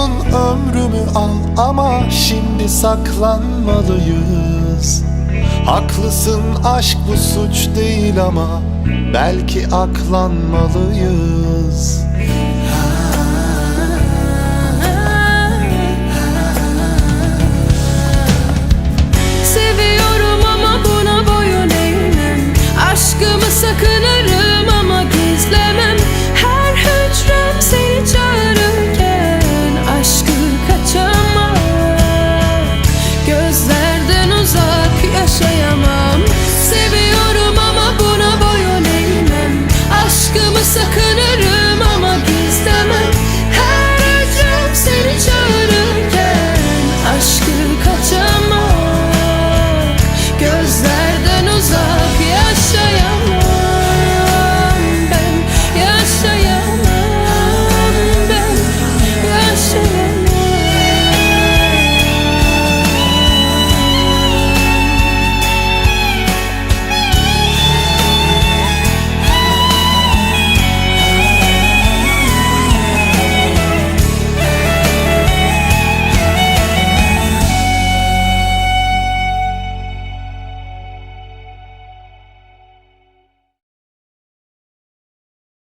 olsun ömrümü al ama şimdi saklanmalıyız. Haklısın aşk bu suç değil ama belki aklanmalıyız